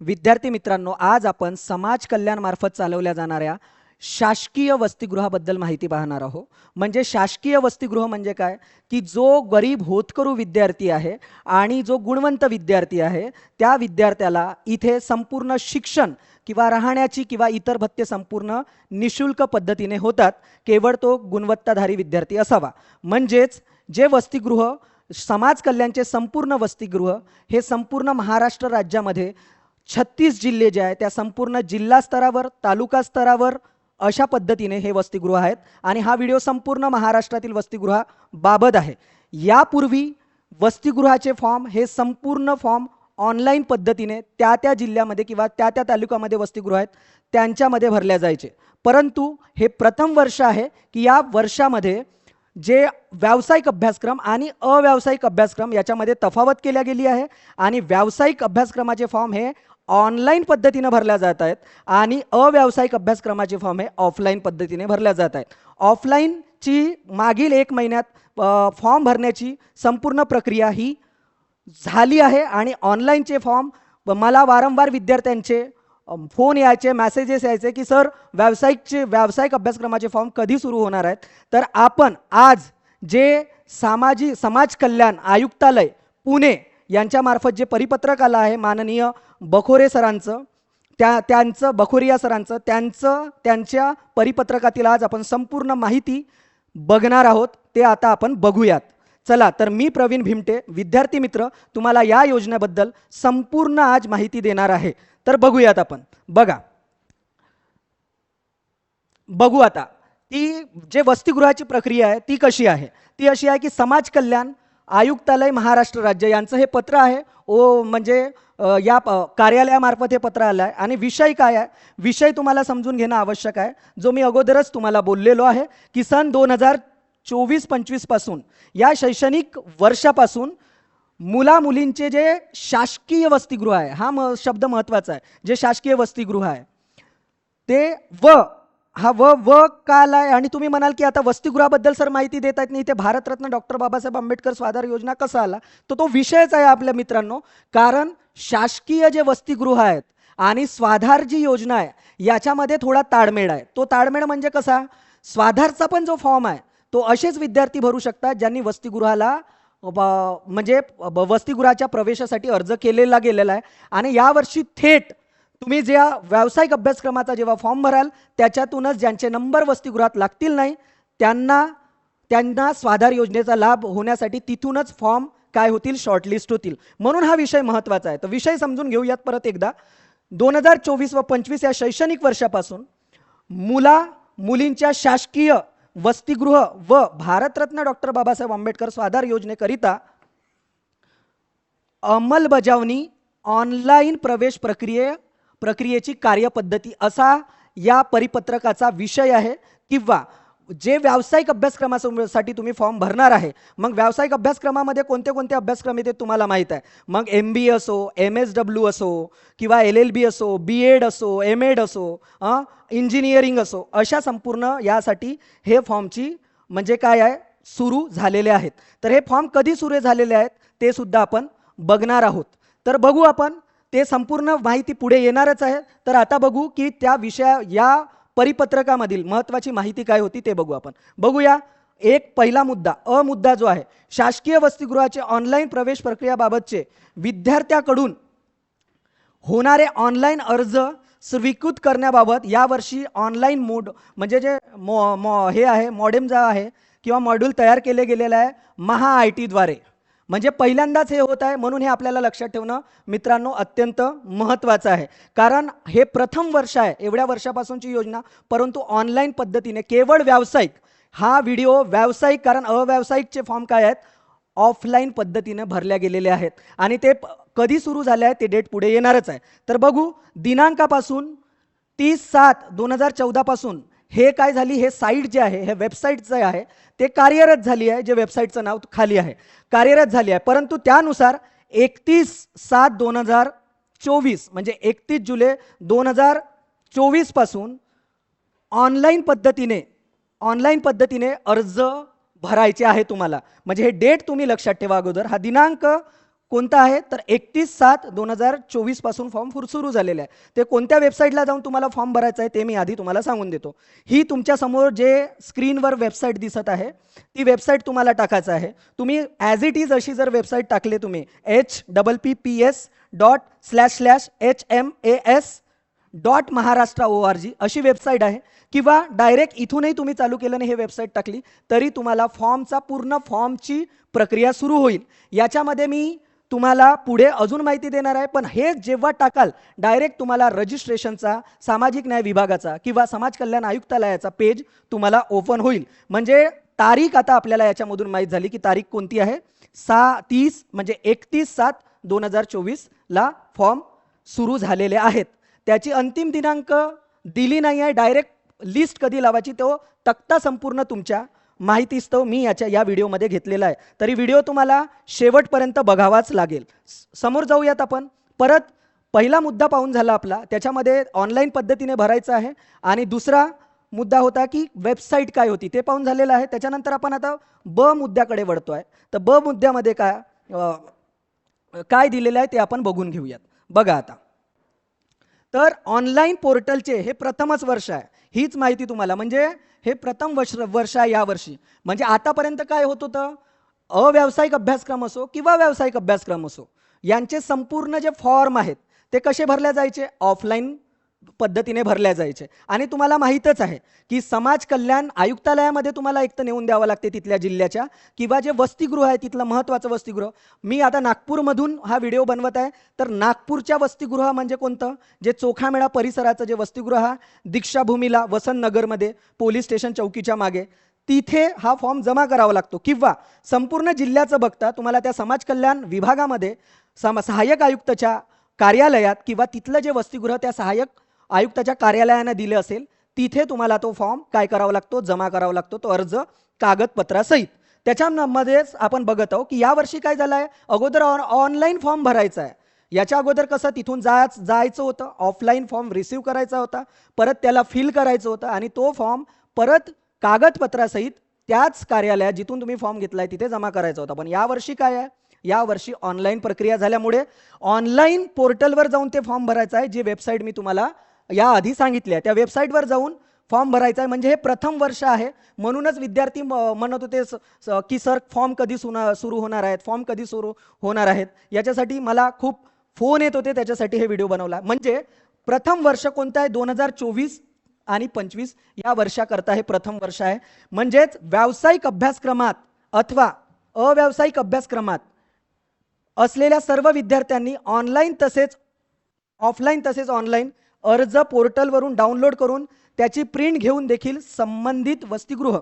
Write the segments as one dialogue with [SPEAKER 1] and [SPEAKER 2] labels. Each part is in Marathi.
[SPEAKER 1] विद्यार्थी मित्रांनो आज आपण समाज कल्याणमार्फत चालवल्या जाणाऱ्या शासकीय वसतिगृहाबद्दल माहिती पाहणार आहोत. म्हणजे शासकीय वसतिगृह म्हणजे काय? की जो गरीब होतकरू विद्यार्थी आहे आणि जो गुणवंत विद्यार्थी आहे त्या विद्यार्थ्याला इथे संपूर्ण शिक्षण किंवा राहण्याची किंवा इतर भत्ते संपूर्ण निशुल्क पद्धतीने होतात. केवळ तो गुणवत्ताधारी विद्यार्थी असावा. म्हणजेच जे वसतिगृह समाज कल्याणचे संपूर्ण वसतिगृह हे संपूर्ण महाराष्ट्र राज्यामध्ये छत्तीस जिल्हे जे आहेत त्या संपूर्ण जिल्हा स्तरावर तालुका स्तरावर अशा पद्धतीने हे वसतिगृह आहेत. आणि हा व्हिडिओ संपूर्ण महाराष्ट्रातील वसतिगृहाबाबत आहे. यापूर्वी वसतिगृहाचे फॉर्म हे संपूर्ण फॉर्म ऑनलाईन पद्धतीने त्या त्या जिल्ह्यामध्ये किंवा त्या त्या तालुक्यामध्ये वसतिगृह आहेत त्यांच्यामध्ये भरल्या जायचे. परंतु हे प्रथम वर्ष आहे की या वर्षामध्ये जे व्यावसायिक अभ्यासक्रम आणि अव्यावसायिक अभ्यासक्रम याच्यामध्ये तफावत केल्या गेली आहे. आणि व्यावसायिक अभ्यासक्रमाचे फॉर्म हे ऑनलाईन पद्धतीनं भरल्या जात आहेत आणि अव्यावसायिक अभ्यासक्रमाचे फॉर्म हे ऑफलाईन पद्धतीने भरल्या जात आहेत. ऑफलाईनची मागील एक महिन्यात फॉर्म भरण्याची संपूर्ण प्रक्रिया ही झाली आहे आणि ऑनलाईनचे फॉर्म मला वारंवार विद्यार्थ्यांचे फोन यायचे मॅसेजेस यायचे की सर व्यावसायिकचे व्यावसायिक अभ्यासक्रमाचे फॉर्म कधी सुरू होणार आहेत? तर आपण आज जे सामाजिक समाज कल्याण आयुक्तालय पुणे यांच्यामार्फत जे परिपत्रक आलं आहे माननीय बखोरे सरांचं त्या त्यांचं बखोरिया सरांचं त्यांचं त्यांच्या परिपत्रकातील आज आपण संपूर्ण माहिती बघणार आहोत ते आता आपण बघूयात. चला तर मी प्रवीण भीमटे विद्यार्थी मित्र तुम्हाला या योजनेबद्दल संपूर्ण आज माहिती देणार आहे. तर बघूयात आपण. बघा. बघू आता. ती जे वसतिगृहाची प्रक्रिया आहे ती कशी आहे? ती अशी आहे की समाज कल्याण आयुक्तालय महाराष्ट्र राज्य यांचं हे पत्र आहे. ओ म्हणजे या प- कार्यालयामार्फत हे पत्र आलं आहे आणि विषय काय आहे? विषय तुम्हाला समजून घेणं आवश्यक आहे. जो मी अगोदरच तुम्हाला बोललेलो आहे की सन दोन हजार चोवीस पंचवीसपासून या शैक्षणिक वर्षापासून मुला मुलींचे जे शासकीय वसतिगृह आहे हा म शब्द महत्त्वाचा आहे. जे शासकीय वसतिगृह आहे ते व हा व व काल आहे. आणि तुम्ही म्हणाल की आता वसतिगृहाबद्दल सर माहिती देत आहेत नाही इथे भारतरत्न डॉक्टर बाबासाहेब आंबेडकर स्वाधार योजना कसा आला? तर तो विषयच आहे आपल्या मित्रांनो. कारण शासकीय जे वसतिगृह आहेत आणि स्वाधार जी योजना आहे याच्यामध्ये थोडा ताळमेळ आहे. तो ताळमेळ म्हणजे कसा? स्वाधारचा पण जो फॉर्म आहे तो असेच विद्यार्थी भरू शकतात ज्यांनी वसतिगृहाला म्हणजे वसतिगृहाच्या प्रवेशासाठी अर्ज केलेला गेलेला आहे. आणि यावर्षी थेट तुम्ही ज्या व्यावसायिक अभ्यासक्रमाचा जेव्हा फॉर्म भराल त्याच्यातूनच ज्यांचे नंबर वसतिगृहात लागतील नाही त्यांना त्यांना स्वाधार योजनेचा लाभ होण्यासाठी तिथूनच फॉर्म काय होतील? शॉर्टलिस्ट होतील. म्हणून हा विषय महत्त्वाचा आहे. तर विषय समजून घेऊयात परत एकदा. दोन हजार चोवीस व पंचवीस या शैक्षणिक वर्षापासून मुला मुलींच्या शासकीय वसतिगृह व भारतरत्न डॉक्टर बाबासाहेब आंबेडकर स्वाधार योजनेकरिता अंमलबजावणी ऑनलाईन प्रवेश प्रक्रिये प्रक्रियेची कार्यपद्धती असा या परिपत्रकाचा विषय आहे किंवा जे व्यावसायिक अभ्यासक्रमासाठी तुम्ही फॉर्म भरणार आहे मग व्यावसायिक अभ्यासक्रमामध्ये कोणते कोणते अभ्यासक्रम येते तुम्हाला माहीत आहे? मग एम बी असो एम एस डब्ल्यू असो किंवा एल एल बी असो बी एड असो एम एड असो इंजिनिअरिंग असो अशा संपूर्ण यासाठी हे फॉर्मची म्हणजे काय आहे? सुरू झालेले आहेत. तर हे फॉर्म कधी सुरू झालेले आहेत? ते सुद्धा आपण बघणार आहोत. तर बघू आपण. ते संपूर्ण माहिती पुढे येणारच आहे. तर आता बघू की त्या विषया या परिपत्रकामधील महत्त्वाची माहिती काय होती ते बघू आपण. बघूया. एक पहिला मुद्दा अ मुद्दा जो आहे शासकीय वसतिगृहाचे ऑनलाईन प्रवेश प्रक्रियाबाबतचे विद्यार्थ्याकडून होणारे ऑनलाईन अर्ज स्वीकृत करण्याबाबत यावर्षी ऑनलाईन मोड म्हणजे जे मो मो हे आहे मॉडेम जो आहे किंवा मॉड्यूल तयार केले गेलेलं आहे महा आय टीद्वारे म्हणजे पहिल्यांदाच हे होत आहे म्हणून हे आपल्याला लक्षात ठेवणं मित्रांनो अत्यंत महत्त्वाचं आहे. कारण हे प्रथम वर्ष आहे एवढ्या वर्षापासूनची योजना परंतु ऑनलाईन पद्धतीने केवळ व्यावसायिक हा व्हिडिओ व्यावसायिक कारण अव्यावसायिकचे फॉर्म काय आहेत? ऑफलाईन पद्धतीने भरल्या गेलेले आहेत. आणि ते कधी सुरू झाले आहे ते डेट पुढे येणारच आहे. तर बघू दिनांकापासून तीस सात दोन हजार चौदापासून हे काय झाली? हे साईट जे आहे हे वेबसाईट जे आहे ते कार्यरत झाली आहे जे वेबसाईटचं नाव खाली आहे. कार्यरत झाली आहे. परंतु त्यानुसार एकतीस सात दोन हजार चोवीस म्हणजे एकतीस जुलै दोन हजार चोवीसपासून ऑनलाईन पद्धतीने ऑनलाईन पद्धतीने अर्ज भरायचे आहे तुम्हाला. म्हणजे हे डेट तुम्ही लक्षात ठेवा अगोदर. हा दिनांक कोणता आहे? तर एकतीस सात दोन हजार चोवीसपासून फॉर्म फुर सुरू झालेले आहे. ते कोणत्या वेबसाईटला जाऊन तुम्हाला फॉर्म भरायचा आहे ते मी आधी तुम्हाला सांगून देतो. ही तुमच्यासमोर जे स्क्रीनवर वेबसाईट दिसत आहे ती वेबसाईट तुम्हाला टाकायचं आहे. तुम्ही ॲज इट इज अशी जर वेबसाईट टाकले तुम्ही H double P P S dot slash slash H M A S dot Maharashtra O R G अशी वेबसाईट आहे. किंवा डायरेक्ट इथूनही तुम्ही चालू केलं नाही हे वेबसाईट टाकली तरी तुम्हाला फॉर्मचा पूर्ण फॉर्मची प्रक्रिया सुरू होईल. याच्यामध्ये मी तुम्हाला पुढे अजून माहिती देणार आहे पण हे जेव्हा टाकाल डायरेक्ट तुम्हाला रजिस्ट्रेशनचा सामाजिक न्याय विभागाचा किंवा समाज कल्याण आयुक्तालयाचा पेज तुम्हाला ओपन होईल. म्हणजे तारीख आता आपल्याला याच्यामधून माहीत झाली की तारीख कोणती आहे? सा तीस म्हणजे एकतीस सात दोन हजार चोवीसला फॉर्म सुरू झालेले आहेत. त्याची अंतिम दिनांक दिली नाही आहे डायरेक्ट लिस्ट कधी लावायची तो तक्ता संपूर्ण तुमच्या माहितीस्तव मी याच्या या व्हिडिओमध्ये घेतलेला आहे. तरी व्हिडिओ तुम्हाला शेवटपर्यंत बघावाच लागेल. समोर जाऊयात आपण. परत पहिला मुद्दा पाहून झाला आपला. त्याच्यामध्ये ऑनलाईन पद्धतीने भरायचा आहे. आणि दुसरा मुद्दा होता की वेबसाईट काय होती ते पाहून झालेलं आहे. त्याच्यानंतर आपण आता ब मुद्द्याकडे वळतो आहे. तर ब मुद्द्यामध्ये काय काय दिलेलं आहे ते आपण बघून घेऊयात. बघा आता. तर ऑनलाईन पोर्टलचे हे प्रथमच वर्ष आहे. हीच माहिती तुम्हाला. म्हणजे हे प्रथम वर्ष वर्ष आहे यावर्षी म्हणजे आतापर्यंत काय होत होतं? अव्यावसायिक अभ्यासक्रम असो किंवा व्यावसायिक अभ्यासक्रम असो यांचे संपूर्ण जे फॉर्म आहेत ते कसे भरले जायचे? ऑफलाईन पद्धतीने भरल्या जायचे. आणि तुम्हाला माहीतच आहे की समाज कल्याण आयुक्तालयामध्ये तुम्हाला एक तर नेऊन द्यावं लागते तिथल्या जिल्ह्याच्या किंवा जे वसतिगृह आहे तिथलं महत्त्वाचं वसतिगृह. मी आता नागपूरमधून हा व्हिडिओ बनवत आहे. तर नागपूरच्या वसतिगृह म्हणजे कोणतं? जे चोखामेळा परिसराचं जे वसतिगृह आहे दीक्षाभूमीला वसंत नगरमध्ये पोलीस स्टेशन चौकीच्या मागे. तिथे हा फॉर्म जमा करावा लागतो. किंवा संपूर्ण जिल्ह्याचं बघता तुम्हाला त्या समाज कल्याण विभागामध्ये सम सहाय्यक आयुक्तच्या कार्यालयात किंवा तिथलं जे वसतिगृह त्या सहाय्यक आयुक्ताच्या कार्यालयानं दिलं असेल तिथे तुम्हाला तो फॉर्म काय करावा लागतो जमा करावा लागतो तो अर्ज कागदपत्रासहित. त्याच्यामध्येच आपण बघत आहोत की यावर्षी काय झालं आहे अगोदर ऑनलाईन फॉर्म भरायचा आहे. याच्या अगोदर कसं तिथून जायच जायचं होतं ऑफलाईन फॉर्म रिसीव करायचा होता परत त्याला फिल करायचं होतं आणि तो फॉर्म परत कागदपत्रासहित त्याच कार्यालयात जिथून तुम्ही फॉर्म घेतलाय तिथे जमा करायचा होता. पण यावर्षी काय आहे? यावर्षी ऑनलाईन प्रक्रिया झाल्यामुळे ऑनलाईन पोर्टलवर जाऊन ते फॉर्म भरायचं आहे जी वेबसाईट मी तुम्हाला या आधी सांगितल्या. त्या वेबसाईटवर जाऊन फॉर्म भरायचा आहे. म्हणजे हे प्रथम वर्ष आहे. म्हणूनच विद्यार्थी म- म्हणत होते स- स- की सर फॉर्म कधी सुना सुरू होणार आहेत? फॉर्म कधी सुरू होणार आहेत? याच्यासाठी मला खूप फोन येत होते. त्याच्यासाठी हे व्हिडिओ बनवला. म्हणजे प्रथम वर्ष कोणतं आहे? दोन हजार चोवीस आणि पंचवीस या वर्षाकरता हे प्रथम वर्ष आहे. म्हणजेच व्यावसायिक अभ्यासक्रमात अथवा अव्यावसायिक अभ्यासक्रमात असलेल्या सर्व विद्यार्थ्यांनी ऑनलाईन तसेच ऑफलाईन तसेच ऑनलाईन अर्ज पोर्टलवरून डाउनलोड करून त्याची प्रिंट घेऊन देखील संबंधित वसतिगृह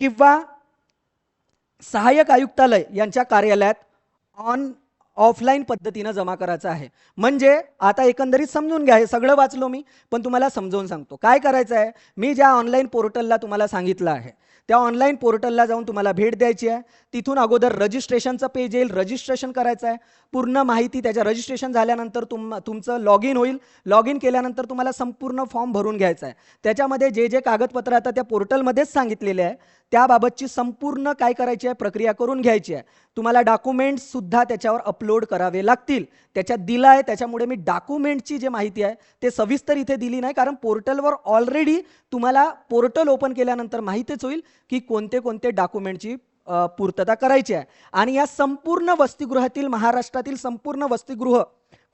[SPEAKER 1] किंवा सहाय्यक आयुक्तालय यांच्या कार्यालयात ऑन ऑफलाईन पद्धतीनं जमा करायचं आहे. म्हणजे आता एकंदरीत समजून घ्या हे सगळं वाचलो मी पण तुम्हाला समजवून सांगतो. काय करायचं आहे? मी ज्या ऑनलाईन पोर्टलला तुम्हाला सांगितलं आहे त्या ऑनलाईन पोर्टलला जाऊन तुम्हाला भेट द्यायची आहे. तिथून अगोदर रजिस्ट्रेशनचं पेज येईल रजिस्ट्रेशन करायचं आहे. पूर्ण माहिती त्याच्या रजिस्ट्रेशन झाल्यानंतर तुम तुमचं लॉग इन होईल. लॉग इन केल्यानंतर तुम्हाला संपूर्ण फॉर्म भरून घ्यायचा आहे. त्याच्यामध्ये जे जे कागदपत्र आता त्या पोर्टलमध्येच सांगितलेले आहे त्याबाबतची संपूर्ण काय करायची आहे प्रक्रिया करून घ्यायची आहे. तुम्हाला डॉक्युमेंट्ससुद्धा त्याच्यावर अपलोड करावे लागतील. त्याच्यात दिलं आहे त्याच्यामुळे मी डॉक्युमेंटची जी माहिती आहे ते सविस्तर इथे दिली नाही कारण पोर्टलवर ऑलरेडी तुम्हाला पोर्टल ओपन केल्यानंतर माहितीच होईल की कोणते कोणते डॉक्युमेंटची पूर्तता करायची आहे. आणि या संपूर्ण वसतिगृहातील महाराष्ट्रातील संपूर्ण वसतिगृह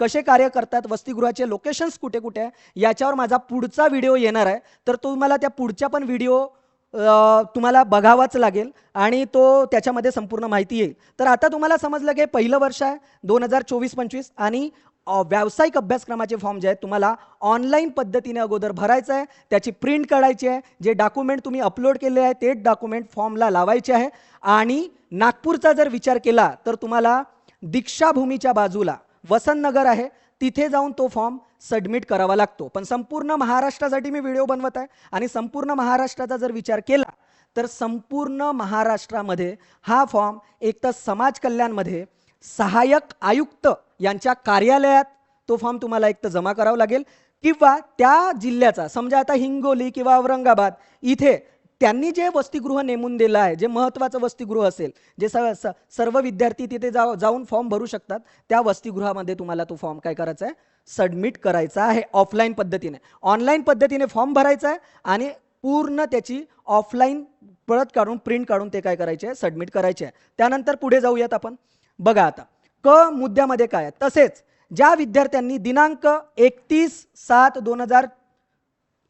[SPEAKER 1] कसे कार्य करतात वसतिगृहाचे लोकेशन्स कुठे कुठे आहे याच्यावर माझा पुढचा व्हिडिओ येणार आहे. तर तुम्हाला त्या पुढच्या पण व्हिडिओ तुम्हाला बघावाच लागेल आणि तो त्याच्यामध्ये संपूर्ण माहिती येईल. तर आता तुम्हाला समजलं की पहिलं वर्ष आहे दोन हजार चोवीस पंचवीस आणि व्यावसायिक अभ्यासक्रमाचे फॉर्म जे आहेत तुम्हाला ऑनलाईन पद्धतीने अगोदर भरायचं आहे त्याची प्रिंट काढायची आहे जे डॉक्युमेंट तुम्ही अपलोड केले आहे ते डॉक्युमेंट फॉर्मला लावायचे आहे. आणि नागपूरचा जर विचार केला तर तुम्हाला दीक्षाभूमीच्या बाजूला वसंतनगर आहे तिथे जाऊन तो फॉर्म सबमिट करावा लागतो. पण संपूर्ण महाराष्ट्रासाठी मी व्हिडिओ बनवत आहे आणि संपूर्ण महाराष्ट्राचा जर विचार केला तर संपूर्ण महाराष्ट्रामध्ये हा फॉर्म एक तर समाज कल्याणमध्ये सहाय्यक आयुक्त यांच्या कार्यालयात तो फॉर्म तुम्हाला एक तर जमा करावा लागेल किंवा त्या जिल्ह्याचा समजा आता हिंगोली किंवा औरंगाबाद इथे त्यांनी जे वसतिगृह नेमून दिलं आहे जे महत्त्वाचं वसतिगृह असेल जे स स- सर्व विद्यार्थी तिथे जा जाऊन फॉर्म भरू शकतात त्या वसतिगृहामध्ये तुम्हाला तो फॉर्म काय करायचा आहे? सबमिट करायचा आहे ऑफलाईन पद्धतीने. ऑनलाईन पद्धतीने फॉर्म भरायचा आहे आणि पूर्ण त्याची ऑफलाईन परत काढून प्रिंट काढून ते काय करायचे आहे? सबमिट करायचे आहे. त्यानंतर पुढे जाऊयात आपण. बघा आता क मुद्द्यामध्ये काय आहे? तसेच ज्या विद्यार्थ्यांनी दिनांक एकतीस सात दोन हजार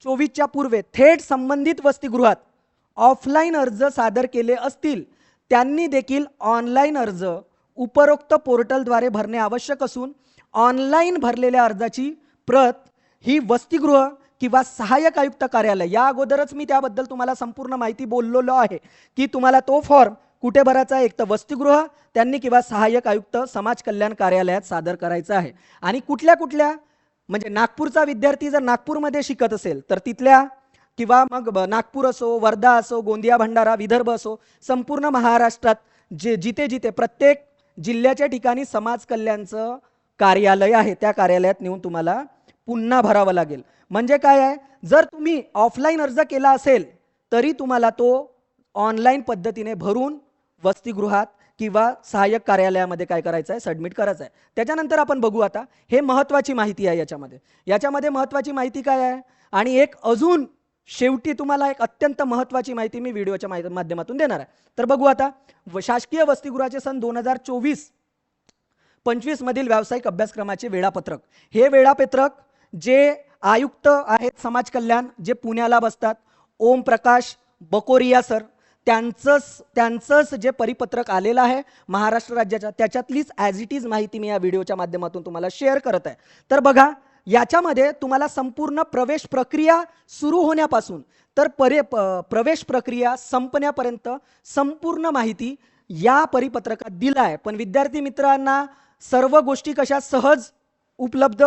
[SPEAKER 1] चोवीसच्या पूर्वे थेट संबंधित वसतिगृहात ऑफलाईन अर्ज सादर केले असतील त्यांनी देखील ऑनलाईन अर्ज उपरोक्त पोर्टलद्वारे भरणे आवश्यक असून ऑनलाईन भरलेल्या अर्जाची प्रत ही वसतिगृह किंवा सहाय्यक आयुक्त कार्यालय या अगोदरच मी त्याबद्दल तुम्हाला संपूर्ण माहिती बोललेलो आहे की तुम्हाला तो फॉर्म कुठे भरायचा आहे? एक तर वसतिगृह त्यांनी किंवा सहाय्यक आयुक्त समाज कल्याण कार्यालयात सादर करायचं आहे. आणि कुठल्या कुठल्या म्हणजे नागपूरचा विद्यार्थी जर नागपूरमध्ये शिकत असेल तर तिथल्या किंवा मग नागपूर असो वर्धा असो गोंदिया भंडारा विदर्भ असो संपूर्ण महाराष्ट्रात जे जिथे जिथे प्रत्येक जिल्ह्याच्या ठिकाणी समाज कल्याणचं कार्यालय आहे त्या कार्यालयात नेऊन तुम्हाला पुन्हा भरावं लागेल. म्हणजे काय आहे? जर तुम्ही ऑफलाईन अर्ज केला असेल तरी तुम्हाला तो ऑनलाईन पद्धतीने भरून वसतिगृहात किंवा सहाय्यक कार्यालयामध्ये काय करायचं आहे? सबमिट करायचं आहे. त्याच्यानंतर आपण बघू आता. हे महत्त्वाची माहिती आहे याच्यामध्ये. याच्यामध्ये महत्त्वाची माहिती काय आहे? आणि एक अजून शेवटी तुम्हाला एक अत्यंत महत्त्वाची माहिती मी व्हिडिओच्या माध्यमातून देणार आहे. तर बघू आता व- शासकीय वसतिगृहाचे सन दोन हजार चोवीस पंचवीस मधील व्यावसायिक अभ्यासक्रमाचे वेळापत्रक. हे वेळापत्रक जे आयुक्त आहेत समाज कल्याण जे पुण्याला बसतात ओम प्रकाश बकोरिया सर त्यांचंच त्यांचंच जे परिपत्रक आलेलं आहे महाराष्ट्र राज्याच्या त्याच्यातलीच ॲज इट इज माहिती मी या व्हिडिओच्या माध्यमातून तुम्हाला शेअर करत आहे. तर बघा याच्यामध्ये तुम्हाला संपूर्ण प्रवेश प्रक्रिया सुरू होण्यापासून तर परे प प्रवेश प्रक्रिया संपण्यापर्यंत संपूर्ण माहिती या परिपत्रकात दिला आहे पण विद्यार्थी मित्रांना सर्व गोष्टी कशा सहज उपलब्ध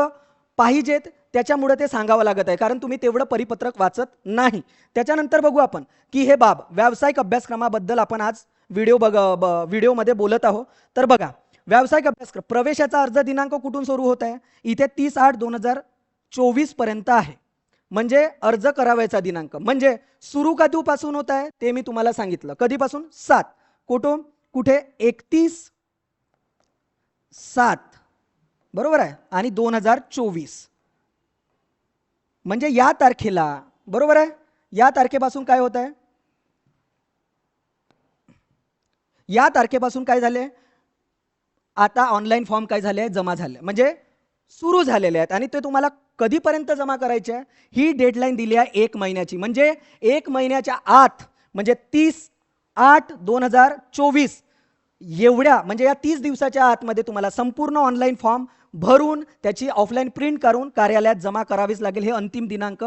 [SPEAKER 1] पाहिजेत त्याच्यामुळे ते सांगावं लागत आहे. कारण तुम्ही तेवढं परिपत्रक वाचत नाही. त्याच्यानंतर बघू आपण की हे बाब व्यावसायिक अभ्यासक्रमाबद्दल आपण आज व्हिडिओ बघ ब- व्हिडिओमध्ये बोलत आहोत. तर बघा व्यावसायिक अभ्यासक्रम प्रवेशाचा अर्ज दिनांक कुठून सुरू होत आहे? इथे तीस आठ दोन हजार चोवीसपर्यंत आहे. म्हणजे अर्ज करावायचा दिनांक. म्हणजे सुरू कधीपासून होत आहे ते मी तुम्हाला सांगितलं. कधीपासून? सात. कुठून? कुठे? एकतीस सात. बरोबर आहे? आणि दोन हजार चोवीस. म्हणजे या तारखेला बरोबर आहे? या तारखेपासून काय होत आहे? या तारखेपासून काय झाले? आता ऑनलाईन फॉर्म काय झाले जमा झाले. म्हणजे सुरू झालेले आहेत. आणि ते तुम्हाला कधीपर्यंत जमा करायचे आहे? ही डेडलाईन दिली आहे एक महिन्याची. म्हणजे एक महिन्याच्या आत म्हणजे तीस आठ दोन हजार चोवीस एवढ्या म्हणजे या तीस दिवसाच्या आतमध्ये तुम्हाला संपूर्ण ऑनलाईन फॉर्म भरून त्याची ऑफलाईन प्रिंट करून कार्यालयात जमा करावीच लागेल. हे अंतिम दिनांक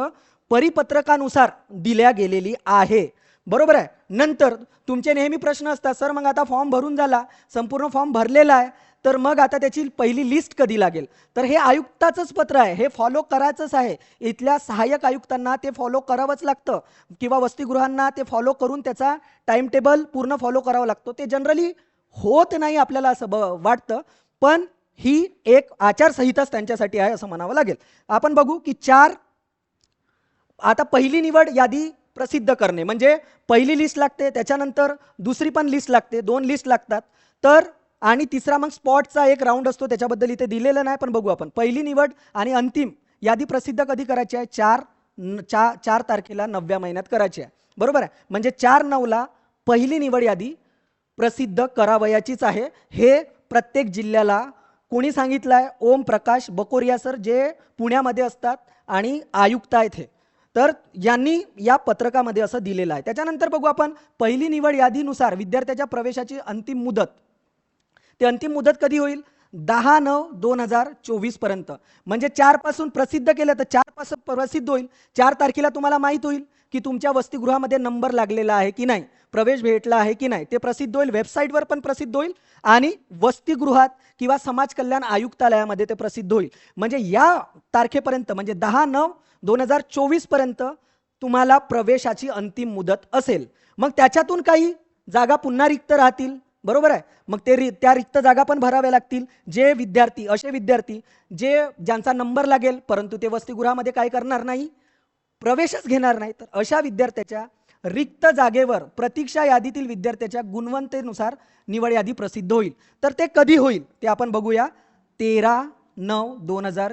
[SPEAKER 1] परिपत्रकानुसार दिल्या गेलेली आहे. बरोबर आहे. नंतर तुमचे नेहमी प्रश्न असतात सर मग आता फॉर्म भरून झाला संपूर्ण फॉर्म भरलेला आहे तर मग आता त्याची पहिली लिस्ट कधी लागेल? तर हे आयुक्ताचंच पत्र आहे हे फॉलो करायचंच आहे. इथल्या सहाय्यक आयुक्तांना ते फॉलो करावंच लागतं किंवा वसतिगृहांना ते फॉलो करून त्याचा टाइम टेबल पूर्ण फॉलो करावा लागतो. ते जनरली होत नाही आपल्याला असं ब वाटतं पण ही एक आचारसंहिताच त्यांच्यासाठी आहे असं म्हणावं लागेल. आपण बघू की चार आता पहिली निवड यादी प्रसिद्ध करणे. म्हणजे पहिली लिस्ट लागते त्याच्यानंतर दुसरी पण लिस्ट लागते दोन लिस्ट लागतात. तर आणि तिसरा मग स्पॉटचा एक राऊंड असतो त्याच्याबद्दल इथे दिलेलं नाही पण बघू आपण. पहिली निवड आणि अंतिम यादी प्रसिद्ध कधी करायची आहे? चार चा चार तारखेला नवव्या महिन्यात करायची आहे. बरोबर आहे? म्हणजे चार नऊला पहिली निवड यादी प्रसिद्ध करावयाचीच आहे. हे प्रत्येक जिल्ह्याला कोणी सांगितलं आहे ओम प्रकाश बकोरिया सर जे पुण्यामध्ये असतात आणि आयुक्त आहेत हे. तर यांनी या पत्रकामध्ये असं दिलेलं आहे. त्याच्यानंतर बघू आपण पहिली निवड यादीनुसार विद्यार्थ्याच्या प्रवेशाची अंतिम मुदत. ते अंतिम मुदत कधी होईल? दहा नऊ दोन हजार चोवीसपर्यंत. म्हणजे चारपासून प्रसिद्ध केलं तर चारपासून प्रसिद्ध होईल. चार तारखेला तुम्हाला माहीत होईल. की तुमच्या वसतिगृहामध्ये नंबर लागलेला आहे की नाही? प्रवेश भेटला आहे की नाही? ते प्रसिद्ध होईल. वेबसाईटवर पण प्रसिद्ध होईल आणि वसतिगृहात किंवा समाज कल्याण आयुक्तालयामध्ये ते प्रसिद्ध होईल. म्हणजे या तारखेपर्यंत म्हणजे दहा नऊ दोन हजार चोवीसपर्यंत तुम्हाला प्रवेशाची अंतिम मुदत असेल. मग त्याच्यातून काही जागा पुन्हा रिक्त राहतील. बरोबर आहे? मग ते रि त्या रिक्त जागा पण भराव्या लागतील. जे विद्यार्थी असे विद्यार्थी जे ज्यांचा नंबर लागेल परंतु ते वसतिगृहामध्ये काय करणार नाही. प्रवेशच घेणार नाही. तर अशा विद्यार्थ्याच्या रिक्त जागेवर प्रतीक्षा यादीतील विद्यार्थ्याच्या गुणवत्तेनुसार निवड यादी प्रसिद्ध होईल. तर ते कधी होईल ते आपण बघूया. तेरा नऊ दोन हजार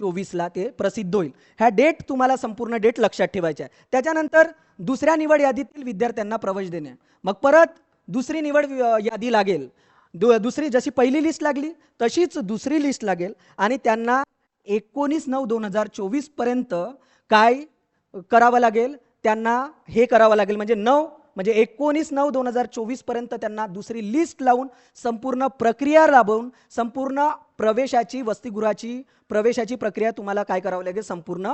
[SPEAKER 1] चोवीसला ते प्रसिद्ध होईल. ह्या डेट तुम्हाला संपूर्ण डेट लक्षात ठेवायच्या आहे. त्याच्यानंतर दुसऱ्या निवड यादीतील विद्यार्थ्यांना प्रवेश देणे. मग परत दुसरी निवड यादी लागेल. दु दुसरी जशी पहिली लिस्ट लागली तशीच दुसरी लिस्ट लागेल आणि त्यांना एकोणीस नऊ दोन हजार चोवीसपर्यंत काय करावं लागेल त्यांना हे करावं लागेल. म्हणजे नऊ म्हणजे एकोणीस नऊ दोन हजार चोवीसपर्यंत त्यांना दुसरी लिस्ट लावून संपूर्ण प्रक्रिया राबवून संपूर्ण प्रवेशाची वसतिगृहाची प्रवेशाची प्रक्रिया तुम्हाला काय करावं लागेल? संपूर्ण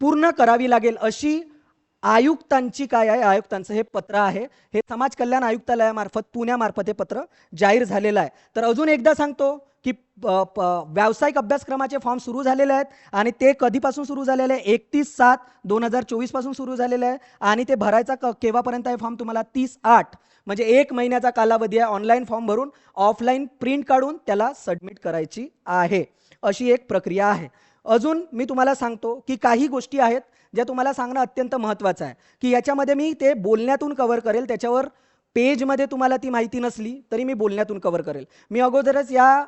[SPEAKER 1] पूर्ण करावी लागेल अशी आयुक्तांची काय आहे? आयुक्तांचं हे पत्र आहे. हे समाज कल्याण आयुक्तालयामार्फत पुण्यामार्फत हे पत्र जाहीर झालेलं आहे. तर अजून एकदा सांगतो की प- प- व्यावसायिक अभ्यासक्रमाचे फॉर्म सुरू झालेले आहेत आणि ते कधीपासून सुरू झालेले आहे? एकतीस सात दोन हजार चोवीसपासून सुरू झालेले आहे आणि ते भरायचा क केव्हापर्यंत आहे फॉर्म तुम्हाला? तीस आठ. म्हणजे एक महिन्याचा कालावधी आहे ऑनलाईन फॉर्म भरून ऑफलाईन प्रिंट काढून त्याला सबमिट करायची आहे. अशी एक प्रक्रिया आहे. अजून मी तुम्हाला सांगतो की काही गोष्टी आहेत ज्या तुम्हाला सांगणं अत्यंत महत्त्वाचं आहे. की याच्यामध्ये मी ते बोलण्यातून कव्हर करेल त्याच्यावर पेजमध्ये तुम्हाला ती माहिती नसली तरी मी बोलण्यातून कव्हर करेल. मी अगोदरच या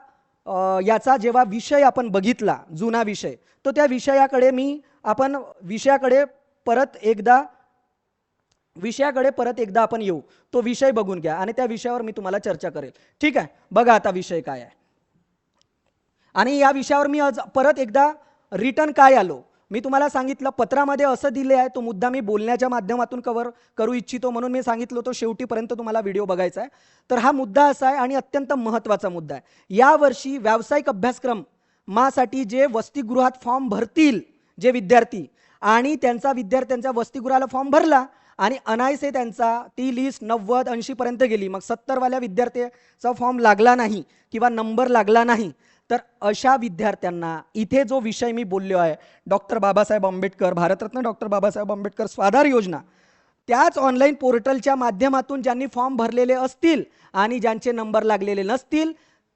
[SPEAKER 1] याचा जेव्हा विषय आपण बघितला जुना विषय तो त्या विषयाकडे मी आपण विषयाकडे परत एकदा विषयाकडे परत एकदा आपण येऊ तो विषय बघून घ्या आणि त्या विषयावर मी तुम्हाला चर्चा करेल. ठीक आहे? बघा आता विषय काय आहे. आणि या विषयावर मी आज परत एकदा रिटर्न काय आलो? मी तुम्हाला सांगितलं पत्रामध्ये असं दिले आहे तो मुद्दा मी बोलण्याच्या माध्यमातून कव्हर करू इच्छितो म्हणून मी सांगितलं तो शेवटीपर्यंत तुम्हाला व्हिडिओ बघायचा आहे. तर हा मुद्दा असा आहे आणि अत्यंत महत्त्वाचा मुद्दा आहे. यावर्षी व्यावसायिक अभ्यासक्रम मासाठी जे वसतिगृहात फॉर्म भरतील जे विद्यार्थी आणि त्यांचा विद्यार्थ्यांचा वसतिगृहाला फॉर्म भरला आणि अनायसे त्यांचा ती लिस्ट नव्वद ऐंशीपर्यंत गेली मग सत्तरवाल्या विद्यार्थ्याचा फॉर्म लागला नाही किंवा नंबर लागला नाही तर अशा विद्यार्थ्यांना इथे जो विषय मी बोललो आहे डॉक्टर बाबासाहेब आंबेडकर भारतरत्न डॉक्टर बाबासाहेब आंबेडकर स्वाधार योजना त्याच ऑनलाईन पोर्टलच्या माध्यमातून ज्यांनी फॉर्म भरलेले असतील आणि ज्यांचे नंबर लागलेले नसतील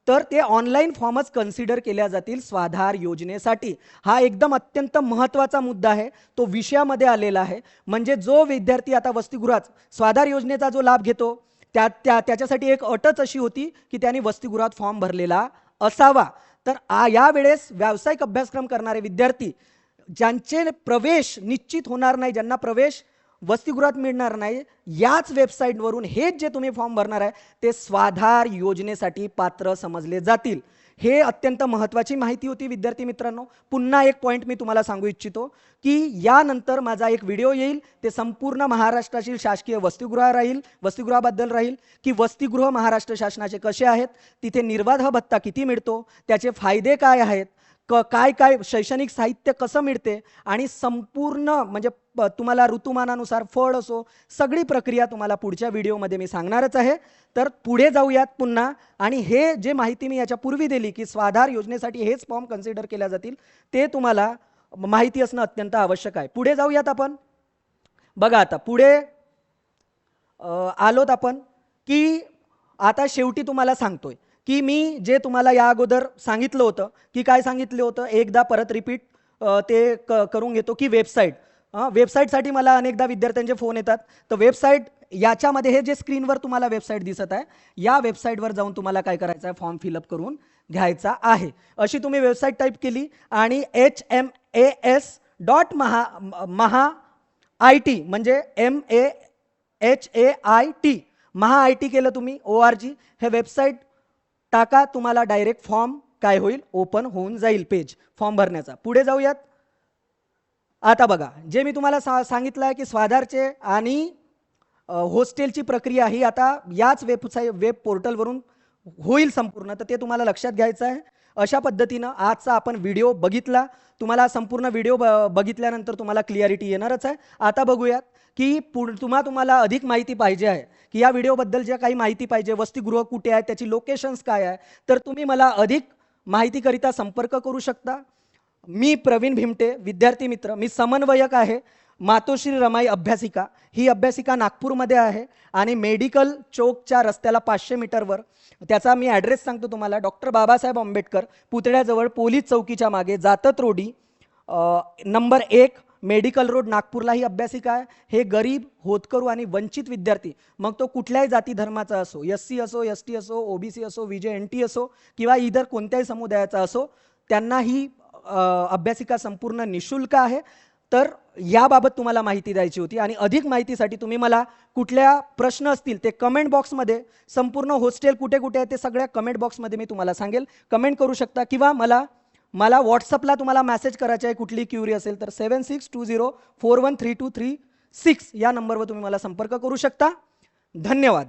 [SPEAKER 1] तर ते ऑनलाईन फॉर्मच कन्सिडर केल्या जातील स्वाधार योजनेसाठी. हा एकदम अत्यंत महत्त्वाचा मुद्दा आहे. तो विषयामध्ये आलेला आहे. म्हणजे जो विद्यार्थी आता वसतिगृहात स्वाधार योजनेचा जो लाभ घेतो त्या त्या त्याच्यासाठी एक अटच अशी होती की त्यांनी वसतिगृहात फॉर्म भरलेला असावा. तर आ यावेळेस व्यावसायिक अभ्यासक्रम करणारे विद्यार्थी ज्यांचे प्रवेश निश्चित होणार नाही ज्यांना प्रवेश वसतिगृहात मिळणार नाही याच वेबसाईटवरून हेच जे तुम्ही फॉर्म भरणार आहे ते स्वाधार योजनेसाठी पात्र समजले जातील. हे अत्यंत महत्त्वाची माहिती होती विद्यार्थी मित्रांनो. पुन्हा एक पॉईंट मी तुम्हाला सांगू इच्छितो की यानंतर माझा एक व्हिडिओ येईल. ते संपूर्ण महाराष्ट्रातील शासकीय वसतिगृह राहील वसतिगृहाबद्दल राहील की वसतिगृह महाराष्ट्र शासनाचे कसे आहेत तिथे निर्वाध भत्ता किती मिळतो त्याचे फायदे काय आहेत क काय काय शैक्षणिक साहित्य कसं मिळते आणि संपूर्ण म्हणजे तुम्हाला ऋतुमानानुसार फळ असो सगळी प्रक्रिया तुम्हाला पुढच्या व्हिडिओमध्ये मी सांगणारच आहे. तर पुढे जाऊयात पुन्हा आणि हे जे माहिती मी याच्या पूर्वी दिली की स्वाधार योजनेसाठी हेच फॉर्म कन्सिडर केल्या जातील ते तुम्हाला माहिती असणं अत्यंत आवश्यक आहे. पुढे जाऊयात आपण. बघा आता पुढे आलोत आपण की आता शेवटी तुम्हाला सांगतोय. की मी जे तुम्हाला या अगोदर सांगितलं होतं की काय सांगितलं होतं एकदा परत रिपीट ते क करून घेतो की वेबसाईट वेबसाईटसाठी मला अनेकदा विद्यार्थ्यांचे फोन येतात. तर वेबसाईट याच्यामध्ये हे जे स्क्रीनवर तुम्हाला वेबसाईट दिसत आहे या वेबसाईटवर जाऊन तुम्हाला काय करायचं आहे फॉर्म फिलअप करून घ्यायचा आहे. अशी तुम्ही वेबसाईट टाईप केली आणि H M A S dot Maha Maha I T म्हणजे M A H A I T Maha I T केलं तुम्ही ओ आर जी हे वेबसाईट टाका तुम्हाला डायरेक्ट फॉर्म काय होईल? ओपन होऊन जाईल पेज फॉर्म भरण्याचा. पुढे जाऊयात. आता बघा जे मी तुम्हाला सा सांगितलं आहे की स्वाधारचे आणि होस्टेलची प्रक्रिया ही आता याच वेबसाईट वेब पोर्टलवरून होईल संपूर्ण. तर ते तुम्हाला लक्षात घ्यायचं आहे. अशा पद्धतीनं आजचा आपण व्हिडिओ बघितला. तुम्हाला संपूर्ण व्हिडिओ ब बघितल्यानंतर तुम्हाला क्लिअरिटी येणारच आहे. आता बघूयात. की पुढ तुम्हा तुम्हाला अधिक माहिती पाहिजे आहे की या व्हिडिओबद्दल ज्या काही माहिती पाहिजे वसतिगृह कुठे आहे त्याची लोकेशन्स काय आहे तर तुम्ही मला अधिक माहितीकरिता संपर्क करू शकता. मी प्रवीण भिमटे विद्यार्थी मित्र मी समन्वयक आहे मातोश्री रमाई अभ्यासिका. ही अभ्यासिका नागपूरमध्ये आहे आणि मेडिकल चौकच्या रस्त्याला पाचशे मीटरवर. त्याचा मी ॲड्रेस सांगतो तुम्हाला. डॉक्टर बाबासाहेब आंबेडकर पुतळ्याजवळ पोलीस चौकीच्या मागे जातत रोडी नंबर एक मेडिकल रोड नागपूरलाही अभ्यासिका आहे. हे गरीब होतकरू आणि वंचित विद्यार्थी मग तो कुठल्याही जाती धर्माचा असो एस सी असो एस टी असो ओबीसी असो विजय एन टी असो किंवा इतर कोणत्याही समुदायाचा असो त्यांना ही अभ्यासिका संपूर्ण निशुल्क आहे. तर याबाबत तुम्हाला माहिती द्यायची होती आणि अधिक माहितीसाठी तुम्ही मला कुठल्या प्रश्न असतील ते कमेंट बॉक्समध्ये संपूर्ण हॉस्टेल कुठे कुठे आहे ते सगळ्या कमेंट बॉक्समध्ये मी तुम्हाला सांगेल. कमेंट करू शकता किंवा मला मला व्हॉट्सअपला तुम्हाला मॅसेज करायची आहे कुठली क्युरी असेल तर seven six two zero four one three two three six या नंबरवर तुम्ही मला संपर्क करू शकता. धन्यवाद.